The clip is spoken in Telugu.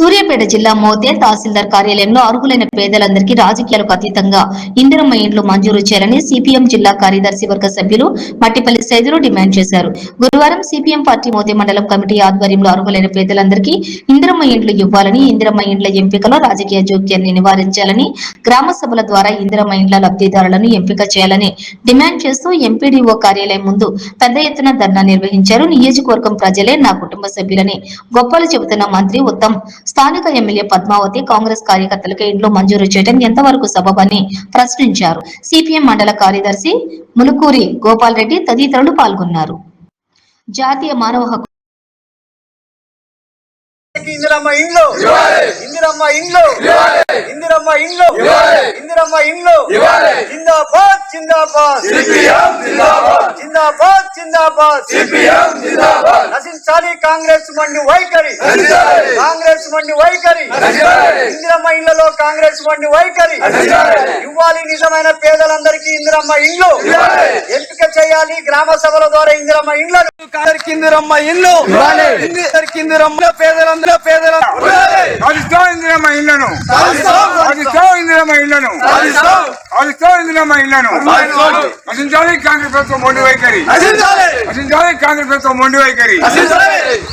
సూర్యాపేట జిల్లా మోతే తహసీల్దార్ కార్యాలయంలో అర్హులైన పేదలందరికీ రాజకీయాలకు అతీతంగా ఇందిరమ్మ ఇండ్లు మంజూరు చేయాలని సిపిఎం జిల్లా కార్యదర్శి వర్గ సభ్యులు మట్టిపల్లి సైదులు డిమాండ్ చేశారు. గురువారం సిపిఎం పార్టీ మోతే మండలం కమిటీ ఆధ్వర్యంలో అర్హులైన పేదలందరికీ ఇందిరమ్మ ఇండ్లు ఇవ్వాలని ఇందిరమ్మ ఇండ్ల ఎంపికలో రాజకీయ జోక్యాన్ని నివారించాలని గ్రామ సభల ద్వారా ఇందిరమ్మ ఇండ్ల లబ్ధిదారులను ఎంపిక చేయాలని డిమాండ్ చేస్తూ ఎంపీడీఓ కార్యాలయం ముందు పెద్ద ఎత్తున ధర్నా నిర్వహించారు. నియోజకవర్గం ప్రజలే నా కుటుంబ సభ్యులని గొప్పలు చెబుతున్న మంత్రి ఉత్తమ్ స్థానిక ఎమ్మెల్యే పద్మావతి కాంగ్రెస్ కార్యకర్తలకు ఇండ్లు మంజూరు చేయడం ఎంతవరకు సబబని ప్రశ్నించారు. సిపిఎం మండల కార్యదర్శి ములుకూరి గోపాల్ రెడ్డి తదితరులు పాల్గొన్నారు. జాతీయ మానవ హక్కు ఇందిరమ్మ ఇండ్లు. ఇందిరమ్మ ఇండ్లు. ఇందిరమ్మ ఇండ్లు. ఇందిరమ్మ ఇండ్లు. జిందాబాద్ జిందాబాద్. జిందాబాద్. జిందాబాద్ నశించాలి కాంగ్రెస్ మండి వైఖరి. కాంగ్రెస్ మండి వైఖరి. ఇందిరమ్మ ఇళ్ళలో కాంగ్రెస్ మండి వైఖరి. ఇవ్వాలి నిజమైన పేదలందరికీ ఇందిరమ్మ ఇండ్లు ఎంపిక చేయాలి గ్రామ సభల ద్వారా ఇందిరమ్మ ఇండ్లను ఇందిరమ్మ ఇల్లు. ఇందిరమ్మ పేదలందరూ సాధిస్తాం ఇందిరమ్మ ఇళ్ళను. సాధిస్తాం ఇందిరమ్మ ఇళ్ళను. ఇళ్ళను. నశించాలి కాంగ్రెస్ ప్రభుత్వం మొండి వైఖరి. కాంగ్రెస్ ప్రభుత్వం మొండి వైఖరి. Vai,